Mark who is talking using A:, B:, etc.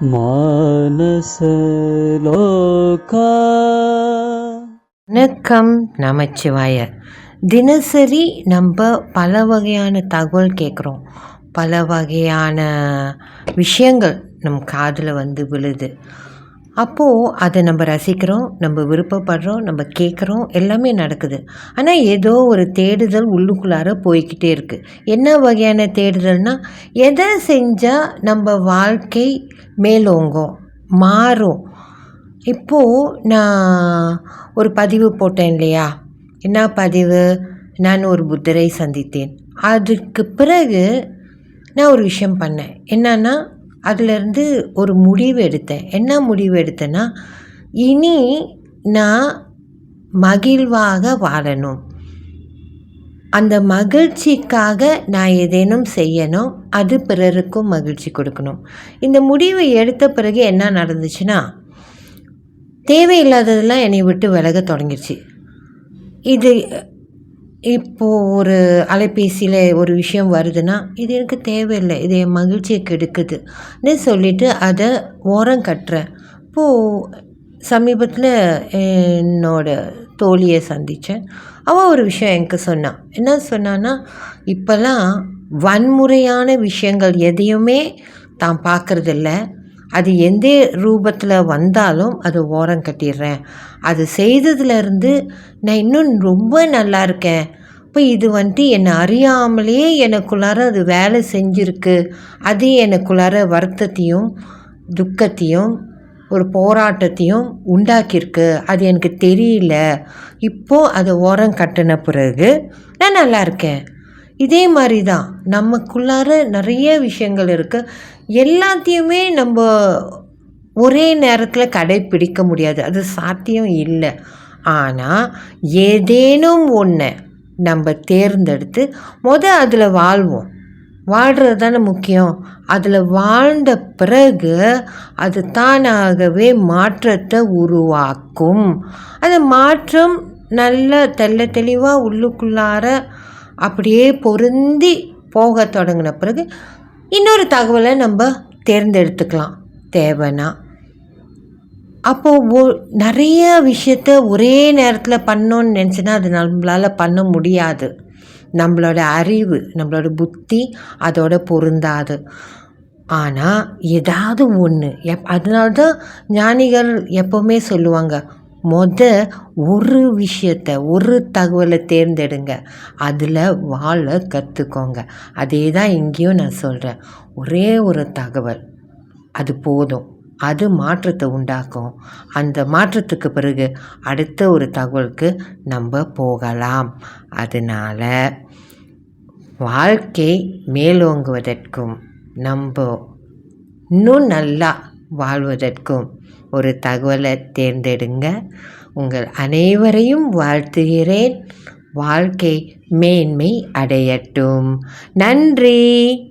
A: மானசலோகா.
B: வணக்கம் நமச்சிவாய. தினசரி நம்ம பல வகையான தகவல் கேட்குறோம் பல வகையான விஷயங்கள் நம் காதில் வந்து விழுது. அப்போது அதை நம்ம ரசிக்கிறோம் நம்ம விருப்பப்படுறோம் நம்ம கேட்குறோம் எல்லாமே நடக்குது. ஆனால் ஏதோ ஒரு தேடுதல் உள்ளுக்குள்ளார போய்கிட்டே இருக்குது என்ன வகையான தேடுதல்னால் எதை செஞ்சால் நம்ம வாழ்க்கை மேலோங்கும் மாறும்? இப்போது நான் ஒரு பதிவு போட்டேன் இல்லையா? என்ன பதிவு? நான் ஒரு புத்தரை சந்தித்தேன். அதுக்கு பிறகு நான் ஒரு விஷயம் பண்ணேன். என்னன்னா அதிலேருந்து ஒரு முடிவு எடுத்தேன். என்ன முடிவு எடுத்தேன்னா இனி நான் மகிழ்வாக வாழணும். அந்த மகிழ்ச்சிக்காக நான் ஏதேனும் செய்யணும் அது பிறருக்கும் மகிழ்ச்சி கொடுக்கணும். இந்த முடிவை எடுத்த பிறகு என்ன நடந்துச்சுன்னா தேவையில்லாததெல்லாம் என்னை விட்டு விலக தொடங்கிடுச்சு இது இப்போது ஒரு அலைபேசியில் ஒரு விஷயம் வருதுன்னா இது எனக்கு தேவையில்லை இது என் மகிழ்ச்சியை கெடுக்குதுன்னு சொல்லிவிட்டு அதை ஓரம் கட்டுறேன். இப்போது சமீபத்தில் என்னோட தோழியை சந்தித்தேன் அவள் ஒரு விஷயம் எனக்கு சொன்னான். என்ன சொன்னான்னா இப்போல்லாம் வன்முறையான விஷயங்கள் எதையுமே தான் பார்க்குறதில்ல அது எந்த ரூபத்தில் வந்தாலும் அது ஓரம் கட்டிடுறேன். அது செய்ததுலேருந்து நான் இன்னும் ரொம்ப நல்லா இருக்கேன். இப்போ இது வந்துட்டு என்னை அறியாமலேயே எனக்குள்ளார அது வேலை செஞ்சுருக்கு. அது எனக்குள்ளார வருத்தத்தையும் துக்கத்தையும் ஒரு போராட்டத்தையும் உண்டாக்கியிருக்கு. அது எனக்கு தெரியல. இப்போது அதை ஓரம் கட்டின பிறகு நான் நல்லா இருக்கேன். இதே மாதிரி தான் நமக்குள்ளார நிறைய விஷயங்கள் இருக்குது எல்லாத்தையுமே நம்ம ஒரே நேரத்தில் கடைப்பிடிக்க முடியாது. அது சாத்தியம் இல்லை. ஆனால் ஏதேனும் ஒன்று நம்ம தேர்ந்தெடுத்து முத அதில் வாழ்வோம். வாழ்கிறது தானே முக்கியம். அதில் வாழ்ந்த பிறகு அது தானாகவே மாற்றத்தை உருவாக்கும். அந்த மாற்றம் நல்ல தெல்ல தெளிவாக உள்ளுக்குள்ளார அப்படியே பொருந்தி போக தொடங்கின பிறகு இன்னொரு தகவலை நம்ம தேர்ந்தெடுத்துக்கலாம். தேவைன்னா. அப்போது நிறைய விஷயத்த ஒரே நேரத்தில் பண்ணோன்னு நினச்சின்னா அது நம்மளால் பண்ண முடியாது. நம்மளோட அறிவு நம்மளோட புத்தி அதோட பொருந்தாது. ஆனால் ஏதாவது ஒன்று எப் அதனால்தான் ஞானிகள் எப்போவுமே சொல்லுவாங்க மொத ஒரு விஷயத்த ஒரு தகவலை தேர்ந்தெடுங்க. அதில் வாழ கற்றுக்கோங்க அதே தான் இங்கேயும் நான் சொல்கிறேன் ஒரே ஒரு தகவல் அது போதும். அது மாற்றத்தை உண்டாக்கும். அந்த மாற்றத்துக்கு பிறகு அடுத்த ஒரு தகவலுக்கு நம்ம போகலாம். அதனால் வாழ்க்கை மேலோங்குவதற்கும் நம்ம இன்னும் நல்லா வாழ்வதற்கும் ஒரு தகவலை தேர்ந்தெடுங்க. உங்கள் அனைவரையும் வாழ்த்துகிறேன். வாழ்க்கை மேன்மை அடையட்டும். நன்றி!